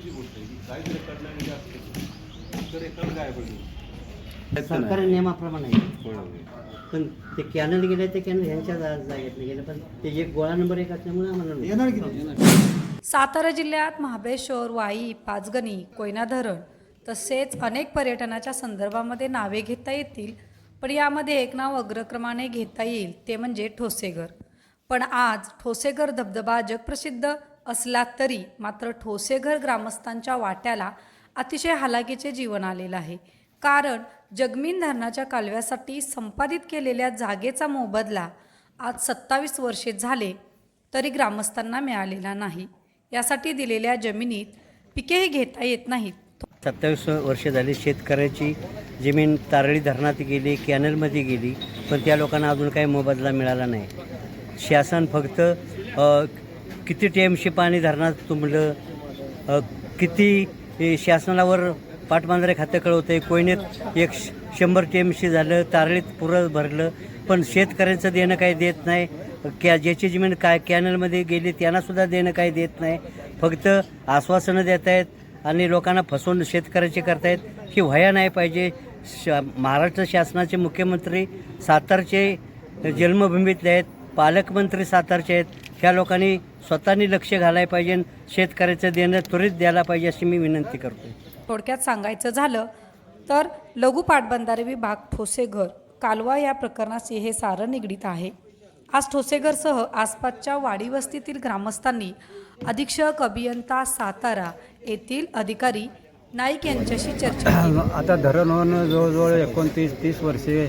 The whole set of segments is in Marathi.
चुकीची गोष्ट आहे. की काहीच रेकॉर्ड नाही म्हणजे असं तर रेकॉर्ड काय पडली सरकारी नियमाप्रमाणे पण ते कॅनल गेले ते कॅनल ह्यांच्या जा- जागेत गेले. पण ते एक गोळा नंबर एक असल्यामुळे आम्हाला. सातारा जिल्ह्यात महाबळेश्वर वाई पाचगणी कोयना धरण तसेच अनेक पर्यटनाच्या संदर्भामध्ये नावे घेता येतील. पण यामध्ये एक नाव अग्रक्रमाने घेता येईल ते म्हणजे ठोसेघर. पण आज ठोसेघर धबधबा जगप्रसिद्ध असला तरी मात्र ठोसेघर ग्रामस्थांच्या वाट्याला अतिशय हालाकीचे जीवन आलेलं आहे. कारण जगमीन धरणाच्या कालव्यासाठी संपादित केलेल्या जागेचा मोबदला आज सत्तावीस वर्षे झाले तरी ग्रामस्थांना मिळालेला नाही. यासाठी दिलेल्या जमिनीत पिकेही घेता येत नाहीत. सत्तावीस वर्ष झाली शेतकऱ्याची जमीन तारळी धरणात गेली कॅनलमध्ये गेली पण त्या लोकांना अजून काही मोबदला मिळाला नाही. शासन फक्त किती टी एमशी पाणी धरणात तुंबलं किती शासनावर पाटबंधारे खातं कळवतं आहे कोयनेत एक श- शंभर एमशी झालं तारळीत पुरं भरलं पण शेतकऱ्यांचं देणं काही देत नाही. कॅ ज्याची जमीन काय कॅनलमध्ये गेली त्यांनासुद्धा देणं काही देत नाही. फक्त आश्वासनं देत आहेत आणि लोकांना फसवून शेतकऱ्याचे करतायत ही व्हाया नाही पाहिजे. श महाराष्ट्र शासनाचे मुख्यमंत्री सातारचे जन्मभूमीतले आहेत पालकमंत्री सातारचे आहेत ह्या लोकांनी स्वतःनी लक्ष घालायला पाहिजे शेतकऱ्याचं देणं त्वरित द्यायला पाहिजे अशी मी विनंती करतो थोडक्यात सांगायचं झालं तर लघु पाटबंधारे विभाग ठोसेघर कालवा या प्रकरणाशी हे सारं निगडीत आहे. आज ठोसेघरसह आसपासच्या वाडी वस्तीतील ग्रामस्थांनी अधीक्षक अभियंता सातारा येथील अधिकारी नाईक यांच्याशी चर्चा आता धरण होऊन जवळजवळ एकोणतीस तीस वर्षे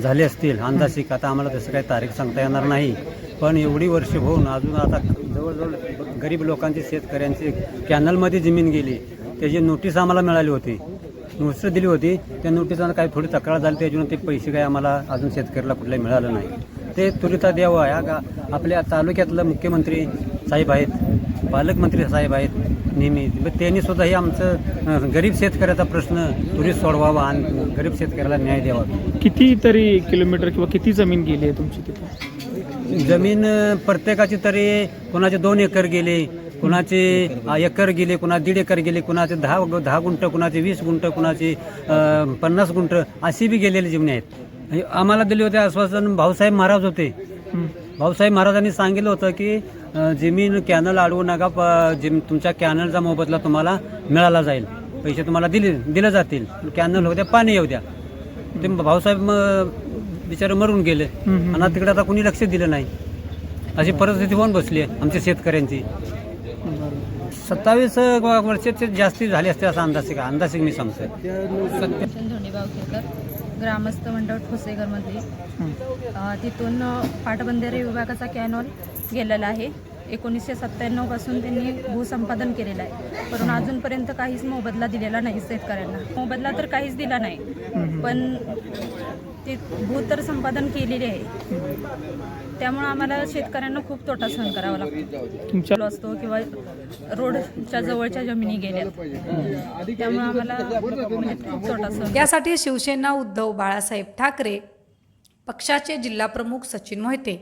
झाली असतील अंदाजिक. आता आम्हाला तसं काही तारीख सांगता येणार नाही. पण एवढी वर्ष होऊन अजून आता जवळजवळ गरीब लोकांची शेतकऱ्यांची कॅनलमध्ये जमीन गेली त्याची नोटीस आम्हाला मिळाली होती. नोटीस दिली होती. त्या नोटिसानं काही थोडी तक्रार झाली त्याच्यानं ते पैसे काही आम्हाला अजून शेतकऱ्याला कुठलाही मिळालं नाही. ते तुरिता द्यावं या गा आपल्या तालुक्यातलं मुख्यमंत्री साहेब आहेत पालकमंत्री साहेब आहेत नेहमी. मग त्यांनी सुद्धा हे आमचं गरीब शेतकऱ्याचा प्रश्न त्वरित सोडवावा आणि गरीब शेतकऱ्याला न्याय द्यावा. किती तरी किलोमीटर किंवा किती जमीन गेली आहे तुमची तिथे? जमीन प्रत्येकाची तरी कोणाचे दोन एकर गेले कुणाचे एकर गेले कुणा दीड एकर गेले कुणाचे दहा दहा गुंठ कुणाचे वीस गुंठ कुणाचे पन्नास गुंठ अशी बी गेलेली जमिनी आहेत. आम्हाला दिले होते आश्वासन भाऊसाहेब महाराज होते. भाऊसाहेब महाराजांनी सांगितलं होतं की जमीन कॅनल अडवू नका प- जिम तुमच्या कॅनलचा मोबदला तुम्हाला मिळाला जाईल. पैसे तुम्हाला दिले दिले जातील. कॅनल होत्या पाणी येऊ द्या. ते भाऊसाहेब बिचारे मरून गेले. आणि आता तिकडे आता कुणी लक्ष दिलं नाही. अशी परिस्थिती होऊन बसली आहे आमच्या शेतकऱ्यांची. सत्तावीस वर्षाचे जास्ती झाले असते असा अंदाज आहे का? अंदाज मी सांगतोय. ग्रामस्थ मंडळ ठोसेघरमध्ये अ, तिथून अ, पाटबंधारे विभागाचा कॅनॉल गेलेला आहे. एकोणीसशे सत्त्याण्णवपासून त्यांनी भूसंपादन केलेलं आहे. पण अजूनपर्यंत काहीच मोबदला दिलेला नाही शेतकऱ्यांना. मोबदला तर काहीच दिला नाही. पण ते भू तर संपादन केलेले आहे. त्यामुळे आम्हाला शेतकऱ्यांना खूप तोटा सहन करावा लागतो. असतो किंवा रोडच्या जवळच्या जमिनी गेल्या. त्यामुळे आम्हाला खूप तोटा सहन यासाठी शिवसेना उद्धव बाळासाहेब ठाकरे पक्षाचे जिल्हाप्रमुख सचिन मोहिते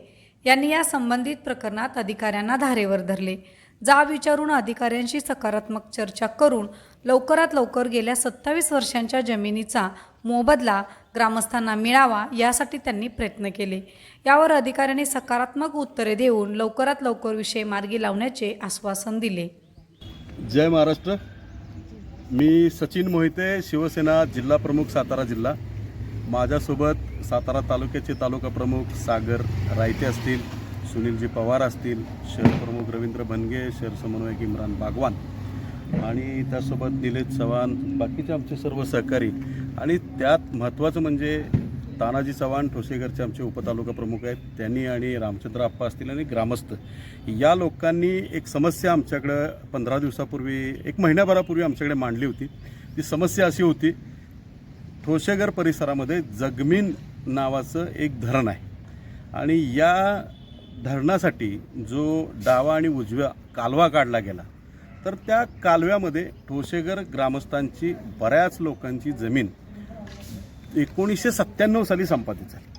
यांनी या संबंधित प्रकरणात अधिकाऱ्यांना धारेवर धरले. जा विचारून अधिकाऱ्यांशी सकारात्मक चर्चा करून लवकरात लवकर गेल्या सत्तावीस वर्षांच्या जमिनीचा मोबदला ग्रामस्थांना मिळावा यासाठी त्यांनी प्रयत्न केले. यावर अधिकाऱ्यांनी सकारात्मक उत्तरे देऊन लवकरात लवकर विषय मार्गी लावण्याचे आश्वासन दिले. जय महाराष्ट्र. मी सचिन मोहिते शिवसेना जिल्हा प्रमुख सातारा जिल्हा. माझ्यासोबत सातारा तालुक्याचे तालुका प्रमुख सागर रायते असतील सुनीलजी पवार असतील शहर प्रमुख रवींद्र भनगे शहर समन्वयक इम्रान बागवान आणि त्यासोबत निलेश चव्हाण बाकीचे आमचे सर्व सहकारी. आणि त्यात महत्त्वाचं म्हणजे तानाजी चव्हाण ठोसेघरचे आमचे उपतालुका प्रमुख आहेत. त्यांनी आणि रामचंद्र आप्पा असतील आणि ग्रामस्थ. या लोकांनी एक समस्या आमच्याकडं पंधरा दिवसापूर्वी एक महिन्याभरापूर्वी आमच्याकडे मांडली होती. ती समस्या अशी होती ठोसेघर परिसरामध्ये जगमीन नावाचं एक धरण आहे. आणि या धरणासाठी जो डावा आणि उजव्या कालवा काढला गेला तर त्या कालव्यामध्ये ठोसेघर ग्रामस्थांची बऱ्याच लोकांची जमीन एकोणीसशे सत्त्याण्णव साली संपादित झाली.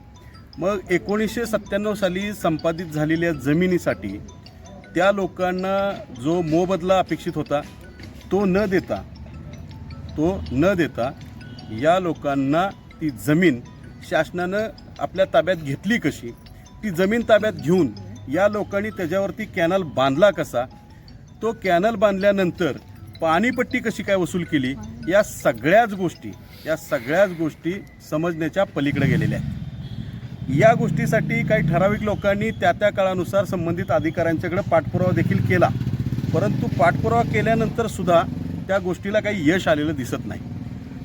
मग एकोणीसशे सत्त्याण्णव साली संपादित झालेल्या जमिनीसाठी त्या लोकांना जो मोबदला अपेक्षित होता तो न देता तो न देता या लोकांना ती जमीन शासनानं आपल्या ताब्यात घेतली कशी? ती जमीन ताब्यात घेऊन या लोकांनी त्याच्यावरती कॅनल बांधला कसा? तो कॅनल बांधल्यानंतर पाणीपट्टी कशी काय वसूल केली? या सगळ्याच गोष्टी या सगळ्याच गोष्टी समजण्याच्या पलीकडे गेलेल्या आहेत. या गोष्टीसाठी काही ठराविक लोकांनी त्या त्या काळानुसार संबंधित अधिकाऱ्यांच्याकडे पाठपुरावा देखील केला. परंतु पाठपुरावा केल्यानंतर सुद्धा त्या गोष्टीला काही यश आलेलं दिसत नाही.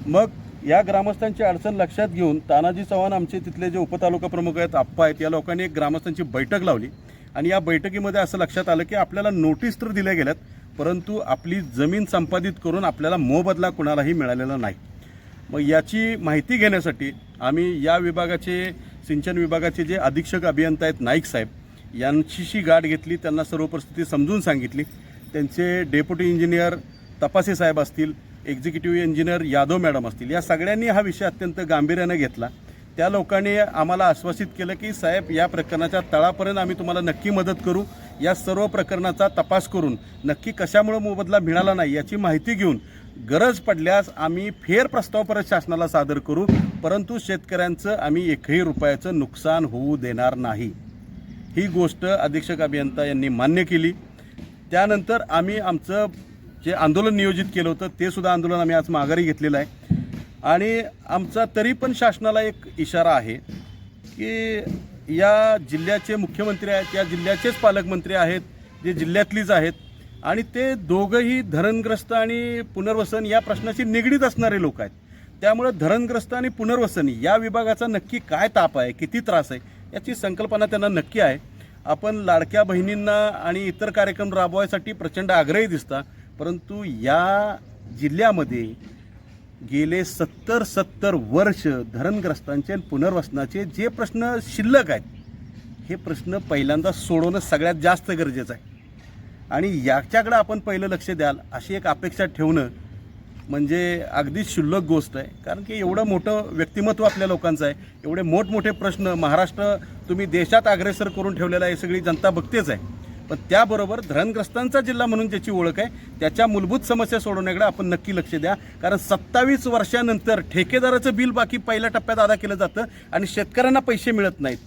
मग या ग्रामस्थांची अडचण लक्षात घेऊन तानाजी चव्हाण आमचे तिथले जे उपतालुका प्रमुख आहेत आप्पा आहेत या लोकांनी एक ग्रामस्थांची बैठक लावली. आणि या बैठकीमध्ये असं लक्षात आलं की आपल्याला नोटीस तर दिल्या गेल्यात परंतु आपली जमीन संपादित करून आपल्याला मोबदला कुणालाही मिळालेला नाही. मग याची माहिती घेण्यासाठी आम्ही या विभागाचे सिंचन विभागाचे जे अधीक्षक अभियंता आहेत नाईक साहेब यांचीशी गाठ घेतली त्यांना सर्व परिस्थिती समजून सांगितली. त्यांचे डेप्युटी इंजिनियर तपासे साहेब असतील एक्झिक्युटिव्ह इंजिनियर यादव मॅडम असतील. या सगळ्यांनी हा विषय अत्यंत गांभीर्याने घेतला. त्या लोकांनी आम्हाला आश्वासित केलं की साहेब या प्रकरणाच्या तळापर्यंत आम्ही तुम्हाला नक्की मदत करू. या सर्व प्रकरणाचा तपास करून नक्की कशामुळे मोबदला मिळाला नाही याची माहिती घेऊन गरज पडल्यास आम्ही फेर प्रस्ताव परत शासनाला सादर करू. परंतु शेतकऱ्यांचं आम्ही एकही रुपयाचं नुकसान होऊ देणार नाही. ही गोष्ट अधीक्षक अभियंता यांनी मान्य केली. त्यानंतर आम्ही आमचं जे आंदोलन नियोजित केलं होतं ते सुद्धा आंदोलन आम्ही आज माघारी घेतलेलं आहे. आणि आमचा तरी पण शासनाला एक इशारा आहे की या जिल्ह्याचे मुख्यमंत्री आहेत या जिल्ह्याचेच पालकमंत्री आहेत जे जिल्ह्यातलीच आहेत आणि ते दोघंही धरणग्रस्त आणि पुनर्वसन या प्रश्नाशी निगडीत असणारे लोक आहेत. त्यामुळं धरणग्रस्त आणि पुनर्वसन या विभागाचा नक्की काय ताप आहे किती त्रास आहे याची संकल्पना त्यांना नक्की आहे. आपण लाडक्या बहिणींना आणि इतर कार्यक्रम राबवायसाठी प्रचंड आग्रही दिसता. परंतु या जिल्ह्यामध्ये गेले सत्तर सत्तर वर्ष धरणग्रस्तांचे आणि पुनर्वसनाचे जे प्रश्न शिल्लक आहेत हे प्रश्न पहिल्यांदा सोडवणं सगळ्यात जास्त गरजेचं आहे. आणि याच्याकडं आपण पहिलं लक्ष द्याल अशी एक अपेक्षा ठेवणं म्हणजे अगदी क्षुल्लक गोष्ट आहे. कारण की एवढं मोठं व्यक्तिमत्व आपल्या लोकांचं आहे एवढे मोठमोठे प्रश्न महाराष्ट्र तुम्ही देशात अग्रेसर करून ठेवलेला आहे सगळी जनता बघतेच आहे. पण त्याबरोबर धरणग्रस्तांचा जिल्हा म्हणून ज्याची ओळख आहे त्याच्या मूलभूत समस्या सोडवण्याकडे आपण नक्की लक्ष द्या. कारण सत्तावीस वर्षानंतर ठेकेदाराचं बिल बाकी पहिल्या टप्प्यात अदा केलं जातं आणि शेतकऱ्यांना पैसे मिळत नाहीत.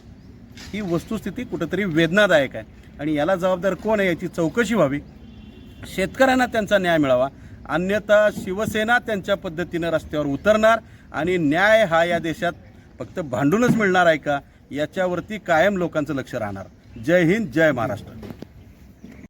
ही वस्तुस्थिती कुठंतरी वेदनादायक आहे. आणि याला जबाबदार कोण आहे याची चौकशी व्हावी. शेतकऱ्यांना त्यांचा न्याय मिळावा. अन्यथा शिवसेना त्यांच्या पद्धतीनं रस्त्यावर उतरणार आणि न्याय हा या देशात फक्त भांडूनच मिळणार आहे का? याच्यावरती कायम लोकांचं लक्ष राहणार. जय हिंद जय महाराष्ट्र.